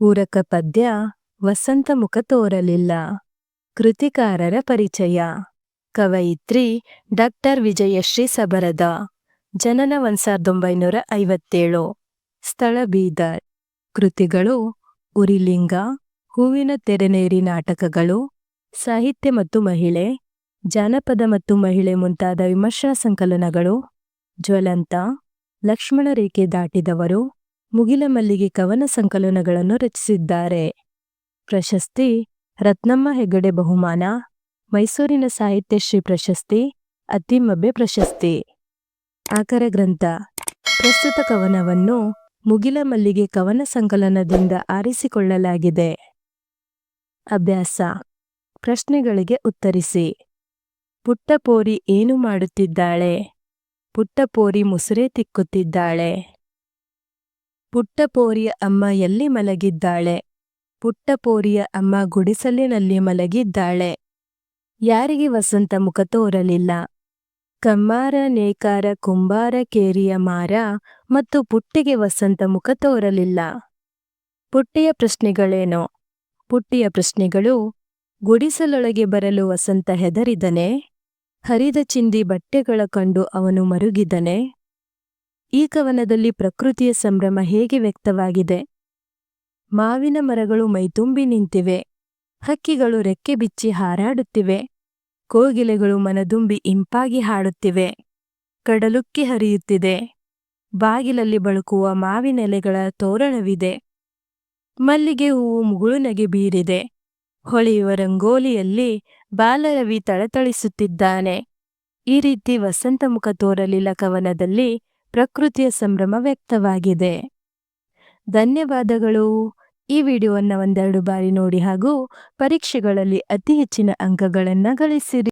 ಪೂರಕ ಪದ್ಯ ವಸಂತ ಮುಖ ತೋರಲಿಲ್ಲ. ಕೃತಿಕಾರರ ಪರಿಚಯ. ಕವಯಿತ್ರಿ ಡಾಕ್ಟರ್ ವಿಜಯಶ್ರೀ ಸಬರದ. ಜನನ ಒಂದ್ ಸಾವಿರದ ಒಂಬೈನೂರ ಐವತ್ತೇಳು. ಸ್ಥಳ ಬೀದರ್. ಕೃತಿಗಳು ಉರಿಲಿಂಗ, ಹೂವಿನ ತೆರೆನೇರಿ ನಾಟಕಗಳು, ಸಾಹಿತ್ಯ ಮತ್ತು ಮಹಿಳೆ, ಜಾನಪದ ಮತ್ತು ಮಹಿಳೆ ಮುಂತಾದ ವಿಮರ್ಶಾ ಸಂಕಲನಗಳು, ಜ್ವಲಂತ, ಲಕ್ಷ್ಮಣ ರೇಖೆ ದಾಟಿದವರು. ಮುಗಿಲ ಮಲ್ಲಿಗೆ ಕವನ ಸಂಕಲನಗಳನ್ನು ರಚಿಸಿದ್ದಾರೆ. ಪ್ರಶಸ್ತಿ, ರತ್ನಮ್ಮ ಹೆಗಡೆ ಬಹುಮಾನ, ಮೈಸೂರಿನ ಸಾಹಿತ್ಯಶ್ರೀ ಪ್ರಶಸ್ತಿ ಅತ್ತಿಮಬ್ಬೆ ಪ್ರಶಸ್ತಿ. ಆಕರ ಗ್ರಂಥ. ಪ್ರಸ್ತುತ ಕವನವನ್ನು ಮುಗಿಲ ಮಲ್ಲಿಗೆ ಕವನ ಸಂಕಲನದಿಂದ ಆರಿಸಿಕೊಳ್ಳಲಾಗಿದೆ. ಅಭ್ಯಾಸ. ಪ್ರಶ್ನೆಗಳಿಗೆ ಉತ್ತರಿಸಿ. ಪುಟ್ಟಪೋರಿ ಏನು ಮಾಡುತ್ತಿದ್ದಾಳೆ? ಪುಟ್ಟಪೋರಿ ಮುಸುರೆ ತಿಕ್ಕುತ್ತಿದ್ದಾಳೆ. ಪುಟ್ಟಪೋರಿಯ ಅಮ್ಮ ಎಲ್ಲಿ ಮಲಗಿದ್ದಾಳೆ? ಪುಟ್ಟಪೋರಿಯ ಅಮ್ಮ ಗುಡಿಸಲಿನಲ್ಲಿ ಮಲಗಿದ್ದಾಳೆ. ಯಾರಿಗೆ ವಸಂತ ಮುಖ ತೋರಲಿಲ್ಲ? ಕಮ್ಮಾರ, ನೇಕಾರ, ಕುಂಬಾರ, ಕೇರಿಯ ಮಾರ ಮತ್ತು ಪುಟ್ಟಿಗೆ ವಸಂತ ಮುಖ ತೋರಲಿಲ್ಲ. ಪುಟ್ಟಿಯ ಪ್ರಶ್ನೆಗಳೇನೋ? ಪುಟ್ಟಿಯ ಪ್ರಶ್ನೆಗಳು, ಗುಡಿಸಲೊಳಗೆ ಬರಲು ವಸಂತ ಹೆದರಿದನೆ? ಹರಿದ ಚಿಂದಿ ಬಟ್ಟೆಗಳ ಕಂಡು ಅವನು ಮರುಗಿದನೆ? ಈ ಕವನದಲ್ಲಿ ಪ್ರಕೃತಿಯ ಸಂಭ್ರಮ ಹೇಗೆ ವ್ಯಕ್ತವಾಗಿದೆ? ಮಾವಿನ ಮರಗಳು ಮೈತುಂಬಿ ನಿಂತಿವೆ. ಹಕ್ಕಿಗಳು ರೆಕ್ಕೆ ಬಿಚ್ಚಿ ಹಾರಾಡುತ್ತಿವೆ. ಕೋಗಿಲೆಗಳು ಮನದುಂಬಿ ಇಂಪಾಗಿ ಹಾಡುತ್ತಿವೆ. ಕಡಲುಕ್ಕಿ ಹರಿಯುತ್ತಿದೆ. ಬಾಗಿಲಲ್ಲಿ ಬಳುಕುವ ಮಾವಿನೆಲೆಗಳ ತೋರಣವಿದೆ. ಮಲ್ಲಿಗೆ ಹೂವು ಮುಗುಳುನಗೆ ಬೀರಿದೆ. ಹೊಳೆಯುವ ರಂಗೋಲಿಯಲ್ಲಿ ಬಾಲರವಿ ತಳತಳಿಸುತ್ತಿದ್ದಾನೆ. ಈ ರೀತಿ ವಸಂತ ಮುಖ ತೋರಲಿಲ್ಲ ಕವನದಲ್ಲಿ ಪ್ರಕೃತಿಯ ಸಂಭ್ರಮ ವ್ಯಕ್ತವಾಗಿದೆ. ಧನ್ಯವಾದಗಳು. ಈ ವಿಡಿಯೋವನ್ನು ಒಂದೆರಡು ಬಾರಿ ನೋಡಿ ಹಾಗೂ ಪರೀಕ್ಷೆಗಳಲ್ಲಿ ಅತಿ ಹೆಚ್ಚಿನ ಅಂಕಗಳನ್ನು ಗಳಿಸಿರಿ.